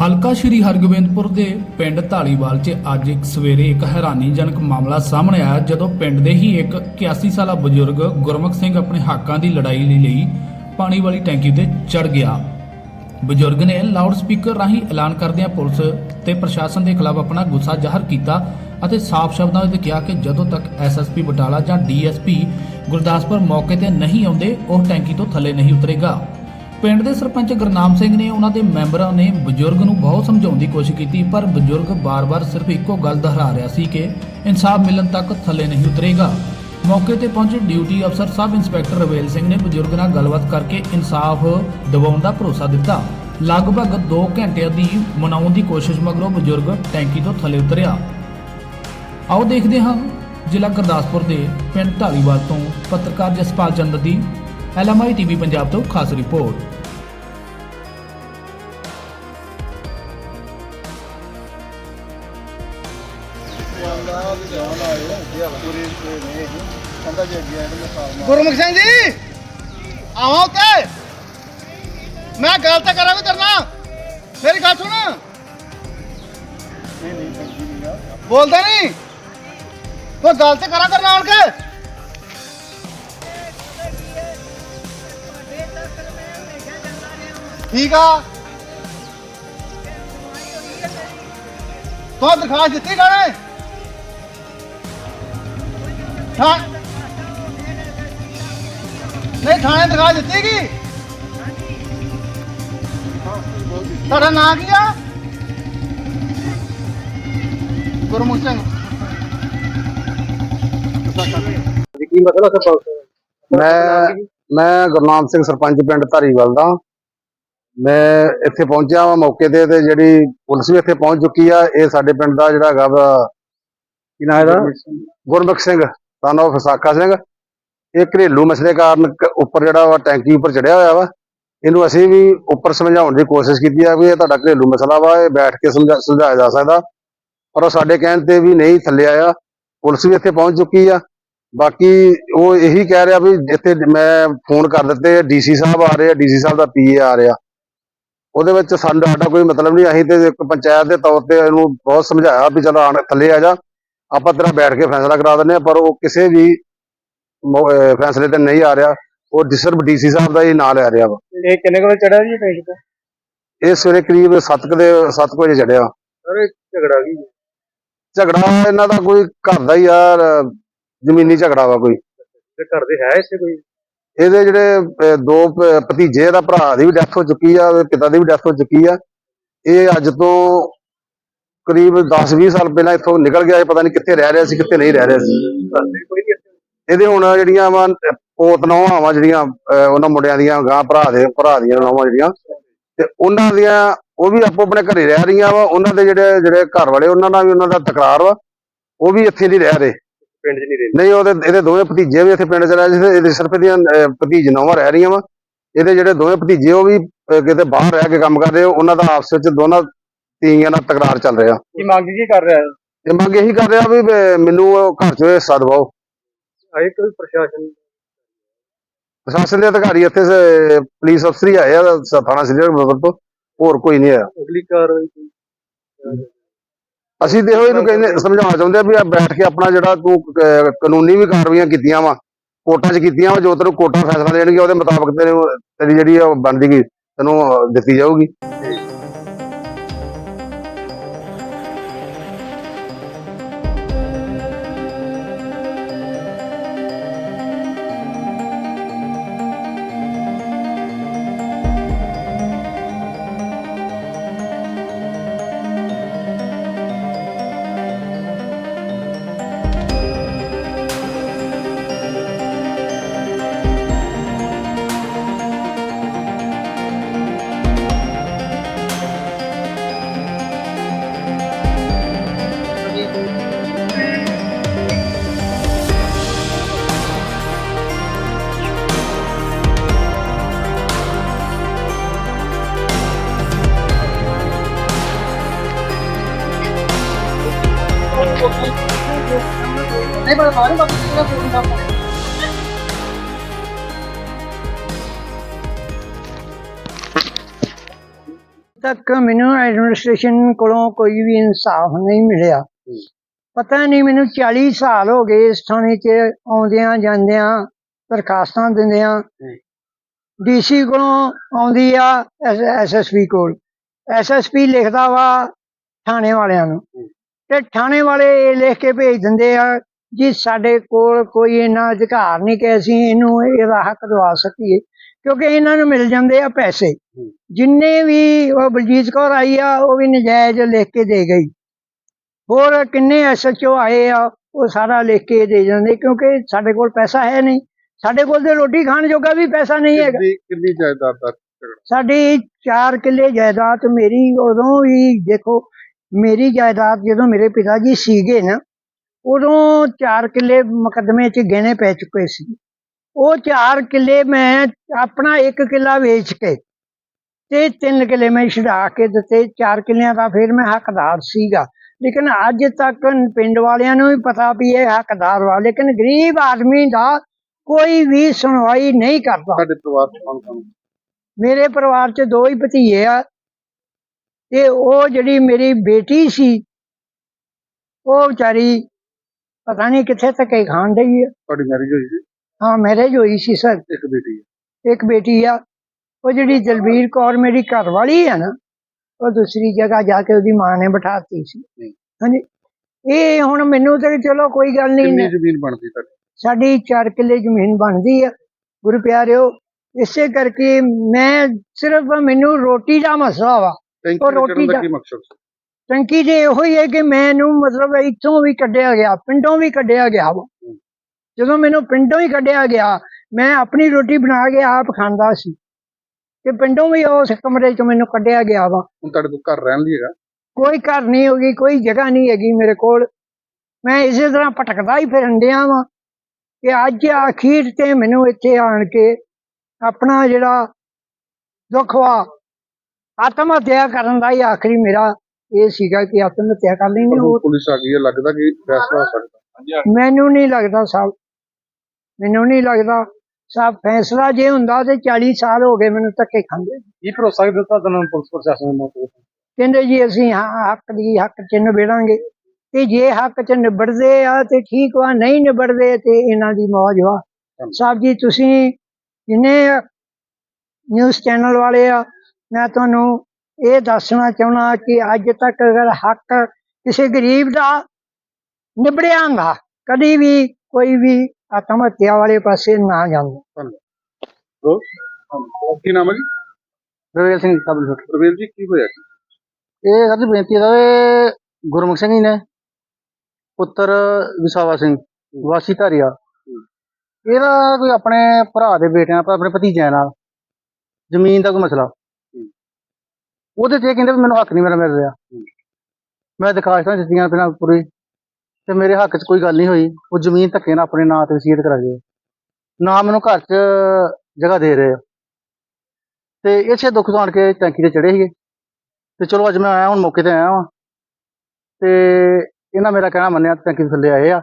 ਹਲਕਾ ਸ਼੍ਰੀ ਹਰਗੋਬਿੰਦਪੁਰ ਦੇ ਪਿੰਡ ਢਾਲੀਵਾਲ 'ਚ ਅੱਜ ਇੱਕ ਸਵੇਰੇ ਇੱਕ ਹੈਰਾਨੀਜਨਕ ਮਾਮਲਾ ਸਾਹਮਣੇ ਆਇਆ, ਜਦੋਂ ਪਿੰਡ ਦੇ ਹੀ ਇੱਕ 81 ਸਾਲਾ ਬਜ਼ੁਰਗ ਗੁਰਮੁਖ ਸਿੰਘ ਆਪਣੇ ਹੱਕਾਂ ਦੀ ਲੜਾਈ ਲਈ ਪਾਣੀ ਵਾਲੀ ਟੈਂਕੀ ਤੇ ਚੜ ਗਿਆ। ਬਜ਼ੁਰਗ ਨੇ ਲਾਊਡ ਸਪੀਕਰ ਰਾਹੀਂ ਐਲਾਨ ਕਰਦਿਆਂ ਪੁਲਿਸ ਤੇ ਪ੍ਰਸ਼ਾਸਨ ਦੇ ਖਿਲਾਫ ਆਪਣਾ ਗੁੱਸਾ ਜ਼ਾਹਰ ਕੀਤਾ ਅਤੇ ਸਾਫ਼ ਸ਼ਬਦਾਂ ਵਿੱਚ ਕਿਹਾ ਕਿ ਜਦੋਂ ਤੱਕ ਐਸਐਸਪੀ ਬਟਾਲਾ ਜਾਂ ਡੀਐਸਪੀ ਗੁਰਦਾਸਪੁਰ ਮੌਕੇ ਤੇ ਨਹੀਂ ਆਉਂਦੇ, ਉਹ ਟੈਂਕੀ ਤੋਂ ਥੱਲੇ ਨਹੀਂ ਉਤਰੇਗਾ। ਪਿੰਡ ਦੇ ਸਰਪੰਚ ਗੁਰਨਾਮ ਸਿੰਘ ਨੇ ਉਹਨਾਂ ਦੇ ਮੈਂਬਰਾਂ ਨੇ ਬਜ਼ੁਰਗ ਨੂੰ ਬਹੁਤ ਸਮਝਾਉਣ ਦੀ ਕੋਸ਼ਿਸ਼ ਕੀਤੀ, ਪਰ ਬਜ਼ੁਰਗ ਬਾਰ-ਬਾਰ ਸਿਰਫ ਇੱਕੋ ਗੱਲ ਦੁਹਰਾ ਰਿਹਾ ਸੀ ਕਿ ਇਨਸਾਫ ਮਿਲਣ ਤੱਕ ਥੱਲੇ ਨਹੀਂ ਉਤਰੇਗਾ। ਮੌਕੇ ਤੇ ਪਹੁੰਚੇ ਡਿਊਟੀ ਅਫਸਰ ਸਬ ਇੰਸਪੈਕਟਰ ਰਵੇਲ ਸਿੰਘ ਨੇ ਬਜ਼ੁਰਗ ਨਾਲ ਗੱਲਬਾਤ ਕਰਕੇ ਇਨਸਾਫ ਦਿਵਾਉਣ ਦਾ ਭਰੋਸਾ ਦਿੱਤਾ। ਲਗਭਗ 2 ਘੰਟਿਆਂ ਦੀ ਮਨਾਉਣ ਦੀ ਕੋਸ਼ਿਸ਼ ਮਗਰੋਂ ਬਜ਼ੁਰਗ ਟੈਂਕੀ ਤੋਂ ਥੱਲੇ ਉਤਰਿਆ। ਆਓ ਦੇਖਦੇ ਹਾਂ ਜ਼ਿਲ੍ਹਾ ਗੁਰਦਾਸਪੁਰ ਦੇ ਪਿੰਡ ਢਾਲੀਵਾਲ ਤੋਂ ਪੱਤਰਕਾਰ ਜਸਪਾਲ ਚੰਦਰ ਦੀ ਐਲਐਮਆਈ ਟੀਵੀ ਪੰਜਾਬ ਤੋਂ ਖਾਸ ਰਿਪੋਰਟ। ਗੁਰਮੁਖ ਸਿੰਘ ਜੀ ਆਵਾਂ ਉੱਤੇ ਮੈਂ ਗੱਲ ਤਾਂ ਕਰਾਂ ਵੀ ਕਰਨਾ ਮੇਰੀ ਗੱਲ ਸੁਣ। ਬੋਲਦਾ ਨਹੀਂ। ਤੂੰ ਗੱਲ ਤੇ ਕਰਾਂ ਕਰਨਾ ਆਣ ਕੇ ਠੀਕ ਆ? ਤੂੰ ਦਿਖਾ ਦਿੱਤੀ ਗਾਣੇ ਹਾਂ ਨਹੀਂ, ਥਾਣੇ ਦਿਖਾ ਦਿੱਤੀ ਕੀ ਤੁਹਾਡਾ ਨਾਂ ਕੀ ਆ? ਗੁਰਮੁਖ ਸਿੰਘ ਕੀ ਮਸਲਾ ਸਰਪੰਚ ਮੈਂ ਮੈਂ ਗੁਰਨਾਮ ਸਿੰਘ ਸਰਪੰਚ ਪਿੰਡ ਧਾਰੀਵਾਲ ਦਾ। ਮੈਂ ਇੱਥੇ ਪਹੁੰਚਿਆ ਵਾਂ ਮੌਕੇ ਤੇ ਤੇ ਜਿਹੜੀ ਪੁਲਿਸ ਵੀ ਇੱਥੇ ਪਹੁੰਚ ਚੁੱਕੀ ਆ ਇਹ ਸਾਡੇ ਪਿੰਡ ਦਾ ਜਿਹੜਾ ਹੈਗਾ ਵਾ ਕੀ ਨਾਮ ਇਹਦਾ? ਗੁਰਮੁਖ ਸਿੰਘ। ਸਾਨੂੰ ਫਸਾਕਾ ਸਿੰਘ। ਇਹ ਘਰੇਲੂ ਮਸਲੇ ਕਾਰਨ ਉੱਪਰ ਜਿਹੜਾ ਵਾ ਟੈਂਕੀ ਉੱਪਰ ਚੜਿਆ ਹੋਇਆ ਵਾ। ਇਹਨੂੰ ਅਸੀਂ ਵੀ ਉੱਪਰ ਸਮਝਾਉਣ ਦੀ ਕੋਸ਼ਿਸ਼ ਕੀਤੀ ਆ ਵੀ ਇਹ ਤੁਹਾਡਾ ਘਰੇਲੂ ਮਸਲਾ ਵਾ ਇਹ ਬੈਠ ਕੇ ਸਮਝਾ ਸੁਲਝਾਇਆ ਜਾ ਸਕਦਾ। ਪਰ ਉਹ ਸਾਡੇ ਕਹਿਣ ਤੇ ਵੀ ਨਹੀਂ ਥੱਲੇ ਆਇਆ। ਪੁਲਿਸ ਵੀ ਇੱਥੇ ਪਹੁੰਚ ਚੁੱਕੀ ਆ। ਬਾਕੀ ਉਹ ਇਹੀ ਕਹਿ ਰਿਹਾ ਵੀ ਜਿੱਥੇ ਮੈਂ ਫੋਨ ਕਰ ਦਿੱਤੇ ਡੀਸੀ ਸਾਹਿਬ ਆ ਰਹੇ ਆ ਡੀਸੀ ਸਾਹਿਬ ਦਾ ਪੀਏ ਆ ਰਿਹਾ। ਉਹਦੇ ਵਿੱਚ ਸਾਡਾ ਸਾਡਾ ਕੋਈ ਮਤਲਬ ਨਹੀਂ ਅਸੀਂ ਤੇ ਇੱਕ ਪੰਚਾਇਤ ਦੇ ਤੌਰ ਤੇ ਇਹਨੂੰ ਬਹੁਤ ਸਮਝਾਇਆ ਵੀ ਚਲੋ ਆਣ ਥੱਲੇ ਆ ਜਾ ਆਪਾਂ ਤੇਰਾ ਬੈਠ ਕੇ ਫੈਸਲਾ ਕਰਾ ਦਿੰਦੇ ਆ ਪਰ ਉਹ ਕਿਸੇ ਵੀ ਫੈਸਲੇ ਤੇ ਨਹੀਂ ਆ ਰਿਹਾ ਉਹ ਸਿਰਫ ਡੀਸੀ ਸਾਹਿਬ ਦਾ ਹੀ ਨਾਂ ਲੈ ਰਿਹਾ ਵਾ। ਇਹ ਕਿੰਨੇ ਕੋਲ ਚੜਿਆ ਜੀ ਤੇ ਇਹ ਸਵੇਰੇ ਕਰੀਬ 7 ਦੇ 7 ਵਜੇ ਚੜਿਆ ਅਰੇ ਝਗੜਾ ਕੀ ਝਗੜਾ ਇਹਨਾਂ ਦਾ ਕੋਈ ਘਰ ਦਾ ਹੀ ਯਾਰ ਜ਼ਮੀਨੀ ਝਗੜਾ ਵਾ ਕੋਈ। ਤੇ ਘਰ ਦੇ ਹੈ ਇੱਥੇ ਕੋਈ? ਇਹਦੇ ਜਿਹੜੇ ਦੋ ਭਤੀਜੇ ਦਾ ਭਰਾ ਦੀ ਵੀ ਡੈਥ ਹੋ ਚੁੱਕੀ ਆ ਪਿਤਾ ਦੀ ਵੀ ਡੈਥ ਹੋ ਚੁੱਕੀ ਆ। ਇਹ ਅੱਜ ਤੋਂ ਕਰੀਬ 10-20 ਸਾਲ ਪਹਿਲਾਂ ਇੱਥੋਂ ਨਿਕਲ ਗਿਆ, ਇਹ ਪਤਾ ਨਹੀਂ ਕਿੱਥੇ ਰਹਿ ਰਿਹਾ ਸੀ, ਕਿੱਥੇ ਨਹੀਂ ਰਹਿ ਰਿਹਾ ਸੀ। ਇਹਦੇ ਹੁਣ ਜਿਹੜੀਆਂ ਵਾ, ਪੋਤ ਨੌਵਾਂ ਵਾ ਜਿਹੜੀਆਂ ਉਹਨਾਂ ਮੁੰਡਿਆਂ ਦੀਆਂ, ਗਾਂ ਭਰਾ ਦੇ, ਭਰਾ ਦੀਆਂ ਨੌਵਾਂ ਜਿਹੜੀਆਂ, ਤੇ ਉਹਨਾਂ ਦੀਆਂ ਉਹ ਵੀ ਆਪੋ ਆਪਣੇ ਘਰੇ ਰਹਿ ਰਹੀਆਂ ਵਾ, ਉਹਨਾਂ ਦੇ ਜਿਹੜੇ ਜਿਹੜੇ ਘਰ ਵਾਲੇ, ਉਹਨਾਂ ਨਾਲ ਵੀ ਉਹਨਾਂ ਦਾ ਤਕਰਾਰ ਵਾ, ਉਹ ਵੀ ਇੱਥੇ ਨਹੀਂ ਰਹਿ ਰਹੇ। ਪਿੰਡ 'ਚ ਨਹੀਂ ਰਹਿੰਦੇ। ਨਹੀਂ ਉਹਦੇ ਇਹਦੇ ਦੋਵੇਂ ਭਤੀਜੇ ਵੀ ਇੱਥੇ ਪਿੰਡ ਚ ਰਹਿ ਜਿਹੜੇ ਇਹਦੇ ਸਿਰਫ ਇਹਦੀਆਂ ਭਤੀਜ ਨੌਵਾਂ ਰਹਿ ਰਹੀਆਂ ਵਾ। ਇਹਦੇ ਜਿਹੜੇ ਦੋਵੇਂ ਭਤੀਜੇ ਉਹ ਵੀ ਕਿਤੇ ਬਾਹਰ ਰਹਿ ਕੇ ਕੰਮ ਕਰਦੇ ਉਹਨਾਂ ਦਾ ਆਪਸ ਵਿੱਚ ਦੋਨਾਂ ਤੀਆਂ ਨਾਲ ਤਕਰਾਰ ਚੱਲ ਰਿਹਾ। ਕੀ ਮੰਗ ਕੀ ਕਰ ਰਿਹਾ? ਇਹ ਮੰਗ ਇਹੀ ਕਰ ਰਿਹਾ ਵੀ ਮੈਨੂੰ ਘਰ ਚੋਂ ਹਿੱਸਾ ਦਿਵਾਓ ਆਏ ਕੋਈ ਪ੍ਰਸ਼ਾਸਨ ਪ੍ਰਸ਼ਾਸਨ ਦੇ ਅਧਿਕਾਰੀ ਇੱਥੇ ਪੁਲਿਸ ਅਫਸਰ ਹੀ ਆਏ ਆ ਥਾਣਾ ਸ੍ਰੀ ਬਦਲ ਤੋਂ ਹੋਰ ਕੋਈ ਨਹੀਂ ਆਇਆ। ਅਗਲੀ ਕਾਰਵਾਈ ਅਸੀਂ ਤੇ ਇਹੋ ਇਹਨੂੰ ਕਹਿੰਦੇ ਸਮਝਾਉਣਾ ਚਾਹੁੰਦੇ ਆ ਵੀ ਆ ਬੈਠ ਕੇ ਆਪਣਾ ਜਿਹੜਾ ਤੂੰ ਕਾਨੂੰਨੀ ਵੀ ਕਾਰਵਾਈਆਂ ਕੀਤੀਆਂ ਵਾ ਕੋਰਟਾਂ 'ਚ ਕੀਤੀਆਂ ਵਾ ਜੋ ਤੈਨੂੰ ਕੋਰਟਾਂ ਫੈਸਲਾ ਦੇਣਗੇ ਉਹਦੇ ਮੁਤਾਬਕ ਤੈਨੂੰ ਤੇਰੀ ਜਿਹੜੀ ਆ ਉਹ ਬਣਦੀ ਤੈਨੂੰ ਅਹ, ਦਿੱਤੀ ਜਾਊਗੀ। ਸਾਰੇ ਤੱਕ ਮੈਨੂੰ ਐਡਮਿਨਿਸਟ੍ਰੇਸ਼ਨ ਕੋਲੋਂ ਕੋਈ ਵੀ ਇਨਸਾਫ ਨਹੀਂ ਮਿਲਿਆ। ਪਤਾ ਨਹੀਂ ਮੈਨੂੰ 40 ਸਾਲ ਹੋ ਗਏ ਇਸ ਥਾਣੇ 'ਚ ਆਉਂਦਿਆਂ ਜਾਂਦਿਆਂ ਦਰਖਾਸਤਾਂ ਦਿੰਦਿਆਂ। ਡੀਸੀ ਕੋਲੋਂ ਆਉਂਦੀ ਆ ਐਸਐਸਪੀ ਕੋਲ। ਐਸਐਸਪੀ ਲਿਖਦਾ ਵਾ ਥਾਣੇ ਵਾਲਿਆਂ ਨੂੰ। ਤੇ ਥਾਣੇ ਵਾਲੇ ਇਹ ਲਿਖ ਕੇ ਭੇਜ ਦਿੰਦੇ ਆ ਜੀ ਸਾਡੇ ਕੋਲ ਕੋਈ ਇਹਨਾਂ ਅਧਿਕਾਰ ਨਹੀਂ ਕਿ ਅਸੀਂ ਇਹਨੂੰ ਇਹਦਾ ਹੱਕ ਦਵਾ ਸਕੀਏ ਕਿਉਂਕਿ ਇਹਨਾਂ ਨੂੰ ਮਿਲ ਜਾਂਦੇ ਆ ਪੈਸੇ। ਜਿੰਨੇ ਵੀ ਉਹ ਬਲਜੀਤ ਕੌਰ ਆਈ ਆ ਉਹ ਵੀ ਨਜਾਇਜ਼ ਲਿਖ ਕੇ ਦੇ ਗਈ। ਹੋਰ ਕਿੰਨੇ ਐਸਐਚਓ ਆਏ ਆ ਉਹ ਸਾਰਾ ਲਿਖ ਕੇ ਦੇ ਜਾਂਦੇ ਕਿਉਂਕਿ ਸਾਡੇ ਕੋਲ ਪੈਸਾ ਹੈ ਨਹੀਂ। ਸਾਡੇ ਕੋਲ ਤੇ ਰੋਟੀ ਖਾਣ ਜੋਗਾ ਵੀ ਪੈਸਾ ਨਹੀਂ ਹੈਗਾ। ਕਿੰਨੀ ਜਾਇਦਾਦ ਦਾ ਸਾਡੀ 4 ਕਿੱਲੇ ਜਾਇਦਾਦ ਮੇਰੀ ਉਦੋਂ ਵੀ ਦੇਖੋ ਮੇਰੀ ਜਾਇਦਾਦ ਜਦੋਂ ਮੇਰੇ ਪਿਤਾ ਜੀ ਸੀਗੇ ਨਾ ਉਦੋਂ 4 ਕਿੱਲੇ ਮੁਕੱਦਮੇ 'ਚ ਗਹਿਣੇ ਪੈ ਚੁੱਕੇ ਸੀ। ਉਹ 4 ਕਿੱਲੇ ਮੈਂ ਆਪਣਾ ਇੱਕ ਕਿੱਲਾ ਵੇਚ ਕੇ ਤੇ 3 ਕਿੱਲੇ ਮੈਂ ਛਡਾ ਕੇ ਦਿੱਤੇ। 4 ਕਿੱਲਿਆਂ ਦਾ ਫਿਰ ਮੈਂ ਹੱਕਦਾਰ ਸੀਗਾ। ਲੇਕਿਨ ਅੱਜ ਤੱਕ ਪਿੰਡ ਵਾਲਿਆਂ ਨੂੰ ਵੀ ਪਤਾ ਵੀ ਇਹ ਹੱਕਦਾਰ ਵਾ ਲੇਕਿਨ ਗਰੀਬ ਆਦਮੀ ਦਾ ਕੋਈ ਵੀ ਸੁਣਵਾਈ ਨਹੀਂ ਕਰਦਾ। ਸਾਡੇ ਪਰਿਵਾਰ ਚ ਕੌਣ ਕੌਣ? ਮੇਰੇ ਪਰਿਵਾਰ 'ਚ ਦੋ ਹੀ ਭਤੀਜੇ ਆ ਤੇ ਉਹ ਜਿਹੜੀ ਮੇਰੀ ਬੇਟੀ ਸੀ ਉਹ ਵਿਚਾਰੀ ਪਤਾ ਨਹੀਂ ਕਿੱਥੇ ਧੱਕੇ ਖਾਣ ਡਈ ਆ। ਤੁਹਾਡੀ ਮੈਰਿਜ ਹੋਈ ਸੀ? ਹਾਂ ਮੈਰਿਜ ਹੋਈ ਸੀ ਸਰ ਇੱਕ ਬੇਟੀ ਹੈ ਇੱਕ ਬੇਟੀ ਆ। ਉਹ ਜਿਹੜੀ ਦਲਬੀਰ ਕੌਰ ਮੇਰੀ ਘਰ ਵਾਲੀ ਆ ਨਾ ਉਹ ਦੂਸਰੀ ਜਗ੍ਹਾ ਜਾ ਕੇ ਉਹਦੀ ਮਾਂ ਨੇ ਬਿਠਾਤੀ ਸੀ। ਹਾਂਜੀ। ਇਹ ਹੁਣ ਮੈਨੂੰ ਤੇ ਚਲੋ ਕੋਈ ਗੱਲ ਕਿੰਨੀ ਨਹੀਂ ਜ਼ਮੀਨ ਬਣਦੀ ਤੁਹਾਡੀ? ਸਾਡੀ 4 ਕਿੱਲੇ ਜ਼ਮੀਨ ਬਣਦੀ ਆ ਗੁਰੂ ਪਿਆਰਿਓ। ਇਸੇ ਕਰਕੇ ਮੈਂ ਸਿਰਫ ਮੈਨੂੰ ਰੋਟੀ ਦਾ ਮਸਲਾ ਵਾ। ਉਹ ਰੋਟੀ ਦਾ ਕੀ ਮਕਸਦ? ਟੰਕੀ ਦੇ ਇਹੋ ਹੀ ਹੈ ਕਿ ਮੈਨੂੰ ਮਤਲਬ ਇੱਥੋਂ ਵੀ ਕੱਢਿਆ ਗਿਆ ਪਿੰਡੋਂ ਵੀ ਕੱਢਿਆ ਗਿਆ ਵਾ। ਜਦੋਂ ਮੈਨੂੰ ਪਿੰਡੋਂ ਹੀ ਕੱਢਿਆ ਗਿਆ ਮੈਂ ਆਪਣੀ ਰੋਟੀ ਬਣਾ ਕੇ ਆਪ ਖਾਂਦਾ ਸੀ। ਤੇ ਪਿੰਡੋਂ ਵੀ ਉਸ ਕਮਰੇ 'ਚ ਮੈਨੂੰ ਕੱਢਿਆ ਗਿਆ ਵਾ। ਹੁਣ ਤੁਹਾਡੇ ਕੋਲ ਘਰ ਰਹਿਣ ਲਈ ਹੈਗਾ? ਕੋਈ ਘਰ ਨਹੀਂ ਹੋਗੀ ਕੋਈ ਜਗ੍ਹਾ ਨਹੀਂ ਹੈਗੀ ਮੇਰੇ ਕੋਲ। ਮੈਂ ਇਸੇ ਤਰ੍ਹਾਂ ਭਟਕਦਾ ਹੀ ਫਿਰਨ ਡਿਆ ਵਾਂ ਕਿ ਅੱਜ ਅਖੀਰ ਤੇ ਮੈਨੂੰ ਇੱਥੇ ਆਣ ਕੇ ਆਪਣਾ ਜਿਹੜਾ ਦੁੱਖ ਵਾ ਆਤਮ ਹੱਤਿਆ ਕਰਨ ਦਾ ਹੀ ਆਖਰੀ ਮੇਰਾ ਇਹ ਸੀਗਾ ਕਿ ਆਤਮ ਹੱਤਿਆ ਕਰ ਲੈਣੀ ਹੋਰ। ਪੁਲਿਸ ਆ ਗਈ ਹੈ ਲੱਗਦਾ ਕਿ ਫੈਸਲਾ ਹੋ ਸਕਦਾ। ਮੈਨੂੰ ਨਹੀਂ ਲੱਗਦਾ ਸਾਹਿਬ ਮੈਨੂੰ ਨਹੀਂ ਲੱਗਦਾ ਸਾਹਿਬ ਫੈਸਲਾ ਜੇ ਹੁੰਦਾ ਤੇ 40 ਸਾਲ ਹੋ ਗਏ ਮੈਨੂੰ ਧੱਕੇ ਖਾਂਦੇ। ਕੀ ਭਰੋਸਾ ਦਿੱਤਾ ਤੁਹਾਨੂੰ ਪੁਲਿਸ ਪ੍ਰਸ਼ਾਸਨ ਨੇ? ਕਹਿੰਦੇ ਜੀ ਅਸੀਂ ਹਾਂ ਹੱਕ ਦੀ ਹੱਕ ਚ ਨਿਬੇੜਾਂਗੇ। ਤੇ ਜੇ ਹੱਕ ਚ ਨਿਬੜਦੇ ਆ ਤੇ ਠੀਕ ਵਾ ਨਹੀਂ ਨਿਬੜਦੇ ਤੇ ਇਹਨਾਂ ਦੀ ਮੌਜ ਵਾ। ਸਾਹਿਬ ਜੀ ਤੁਸੀਂ ਜਿੰਨੇ ਨਿਊਜ਼ ਚੈਨਲ ਵਾਲੇ ਆ ਮੈਂ ਤੁਹਾਨੂੰ ਇਹ ਦੱਸਣਾ ਚਾਹੁੰਦਾ ਕਿ ਅੱਜ ਤੱਕ ਅਗਰ ਹੱਕ ਕਿਸੇ ਗਰੀਬ ਦਾ ਨਿਬੜਿਆ ਹੁੰਦਾ ਕਦੀ ਵੀ ਕੋਈ ਵੀ ਆਤਮ ਹੱਤਿਆ ਵਾਲੇ ਪਾਸੇ ਨਾ ਜਾਂਦਾ ਕੀ ਨਾਮ ਹੈ ਜੀ? ਰਵੇਲ ਸਿੰਘ ਕਬਲ ਰਵੀਰ ਜੀ ਕੀ ਹੋਇਆ ਜੀ? ਇਹ ਸਾਡੀ ਬੇਨਤੀ ਹੈ ਵੀ ਗੁਰਮੁਖ ਸਿੰਘ ਜੀ ਨੇ ਪੁੱਤਰ ਵਿਸਾਵਾ ਸਿੰਘ ਵਾਸੀ ਧਾਰੀਆ ਇਹਦਾ ਕੋਈ ਆਪਣੇ ਭਰਾ ਦੇ ਬੇਟਿਆਂ ਆਪਣੇ ਭਤੀਜਿਆਂ ਨਾਲ ਜ਼ਮੀਨ ਦਾ ਕੋਈ ਮਸਲਾ? ਉਹਦੇ ਤੇ ਇਹ ਕਹਿੰਦੇ ਵੀ ਮੈਨੂੰ ਹੱਕ ਨਹੀਂ ਮੇਰਾ ਮਿਲ ਰਿਹਾ। ਮੈਂ ਦਿਖਾਸ਼ਤਾਂ ਦਿੱਤੀਆਂ ਪਹਿਲਾਂ ਪੂਰੀ। ਤੇ ਮੇਰੇ ਹੱਕ 'ਚ ਕੋਈ ਗੱਲ ਨਹੀਂ ਹੋਈ। ਉਹ ਜ਼ਮੀਨ ਧੱਕੇ ਨਾਲ ਆਪਣੇ ਨਾਂ ਤੇ ਵਸੀਅਤ ਕਰਾ ਗਏ। ਨਾ ਮੈਨੂੰ ਘਰ 'ਚ ਜਗ੍ਹਾ ਦੇ ਰਹੇ ਆ। ਤੇ ਇਸੇ ਦੁੱਖ ਤੋਂ ਆਣ ਕੇ ਟੈਂਕੀ ਤੇ ਚੜੇ ਸੀਗੇ। ਤੇ ਚਲੋ ਅੱਜ ਮੈਂ ਆਇਆ ਹੁਣ ਮੌਕੇ ਤੇ ਆਇਆ ਵਾਂ। ਤੇ ਇਹਨਾਂ ਮੇਰਾ ਕਹਿਣਾ ਮੰਨਿਆ ਤੇ ਟੈਂਕੀ ਦੇ ਥੱਲੇ ਆਏ ਆ।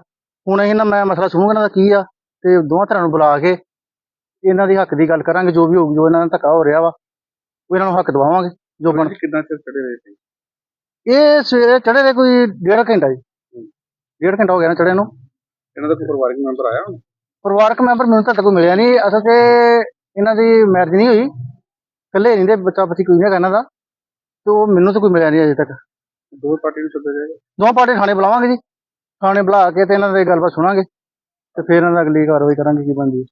ਹੁਣ ਇਹਨਾਂ ਮੈਂ ਮਸਲਾ ਸੁਣੂਗਾ ਇਹਨਾਂ ਦਾ ਕੀ ਆ। ਤੇ ਦੋਵਾਂ ਤਰ੍ਹਾਂ ਨੂੰ ਬੁਲਾ ਕੇ ਇਹਨਾਂ ਦੀ ਹੱਕ ਦੀ ਗੱਲ ਕਰਾਂਗੇ। ਜੋ ਵੀ ਹੋਊਗੀ ਜੋ ਇਹਨਾਂ ਦਾ ਧੱਕਾ ਹੋ ਰਿਹਾ ਵਾ ਉਹ ਇਹਨਾਂ ਨੂੰ ਹੱਕ ਦਵਾਵਾਂਗੇ। ਜੋ ਬਣ ਕਿੰਨਾ ਚਿਰ ਚੜੇ ਰਹੇ ਸੀ? ਇਹ ਸਵੇਰੇ ਚੜੇ ਦੇ ਕੋਈ ਡੇਢ ਘੰਟਾ ਜੀ। ਡੇਢ ਘੰਟਾ ਹੋ ਗਿਆ ਨਾ ਚੜੇ ਨੂੰ। ਇਹਨਾਂ ਦਾ ਕੋਈ ਪਰਿਵਾਰਕ ਮੈਂਬਰ ਆਇਆ ਹੁਣ? ਪਰਿਵਾਰਕ ਮੈਂਬਰ ਮੈਨੂੰ ਤਾਂ ਕੋਈ ਮਿਲਿਆ ਨਹੀਂ ਅਸਲ ਤੇ ਇਹਨਾਂ ਦੀ ਮੈਰਿਜ ਨਹੀਂ ਹੋਈ। ਇਕੱਲੇ ਰਹਿੰਦੇ ਬੱਚਾ ਬੱਚੀ ਕੋਈ ਨਹੀਂ ਇਹਨਾਂ ਦਾ। ਤੇ ਉਹ ਮੈਨੂੰ ਤਾਂ ਕੋਈ ਮਿਲਿਆ ਨਹੀਂ ਅਜੇ ਤੱਕ। ਦੋ ਪਾਰਟੀ ਨੂੰ ਸੱਦਿਆ ਜਾਏਗਾ। ਦੋਵਾਂ ਪਾਰਟੀ ਥਾਣੇ ਬੁਲਾਵਾਂਗੇ ਜੀ। ਥਾਣੇ ਬੁਲਾ ਕੇ ਤੇ ਇਹਨਾਂ ਦੀ ਗੱਲਬਾਤ ਸੁਣਾਂਗੇ। ਤੇ ਫਿਰ ਇਹਨਾਂ ਦੀ ਅਗਲੀ ਕਾਰਵਾਈ ਕਰਾਂਗੇ ਕੀ ਬਣਦੀ